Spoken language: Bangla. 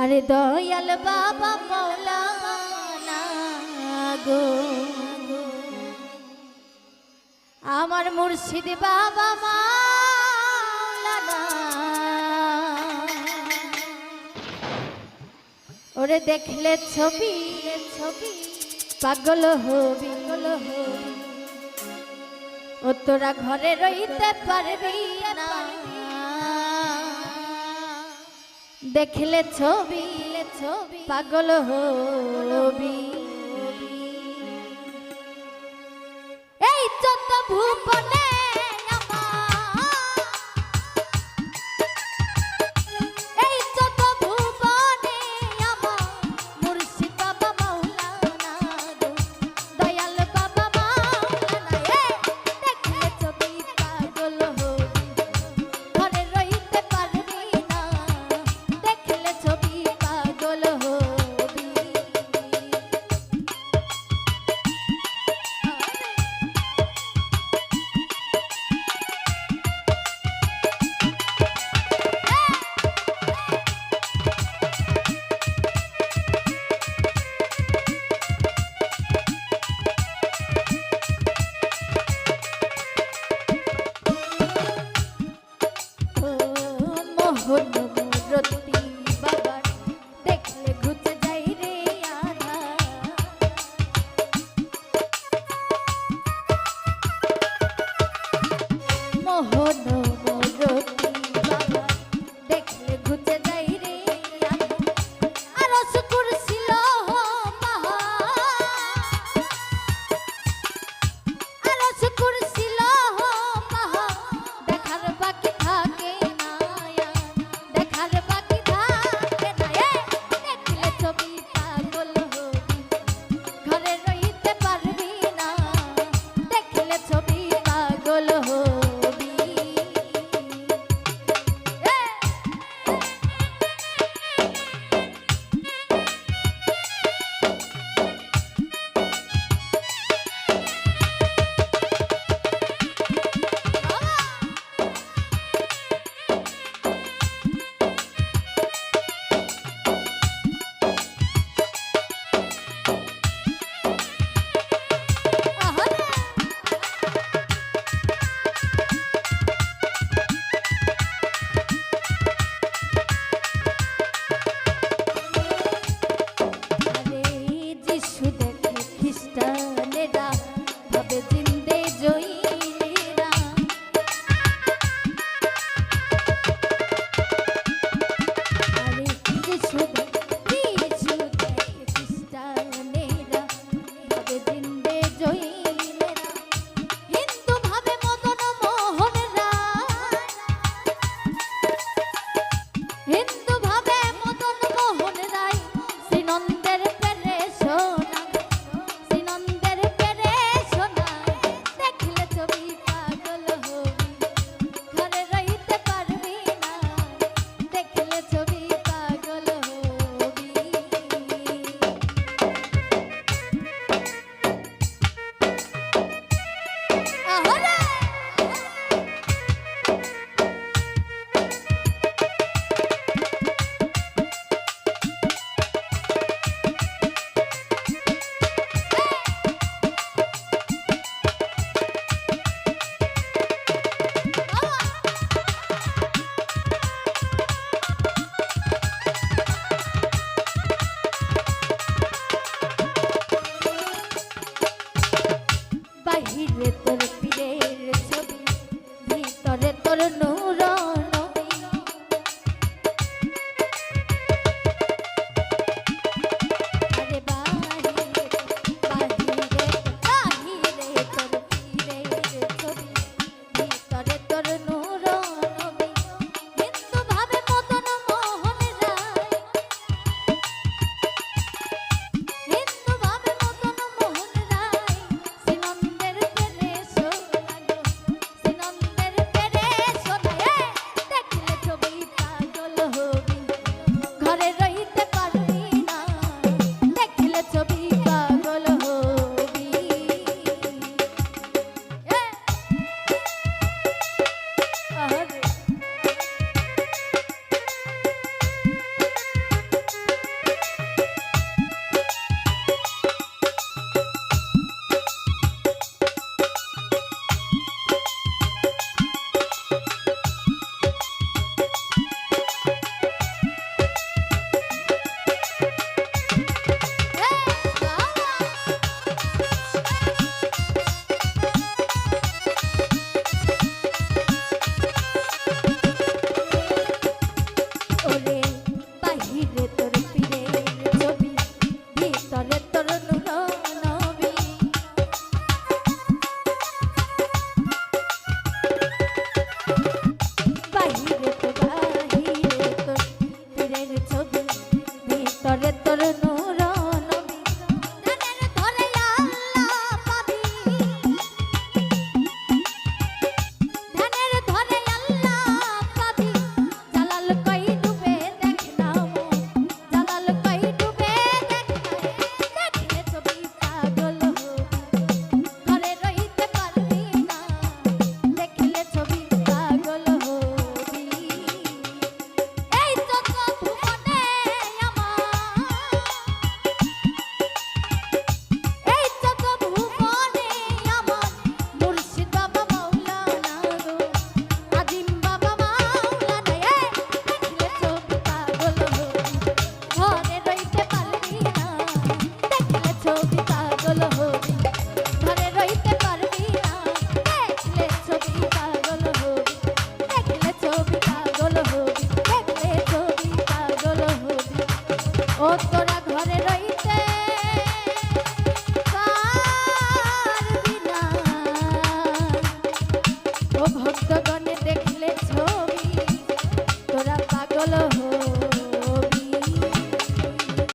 আরে দয়াল বাবা মৌলানা গো। আমার মুর্শিদ বাবা মাওলানা ওরে দেখলে ছবি ছবি, পাগল হবি পাগল হবি। ও তোরা ঘরে রইতে পারবি না। দেখলে ছবি পাগল হবি। yet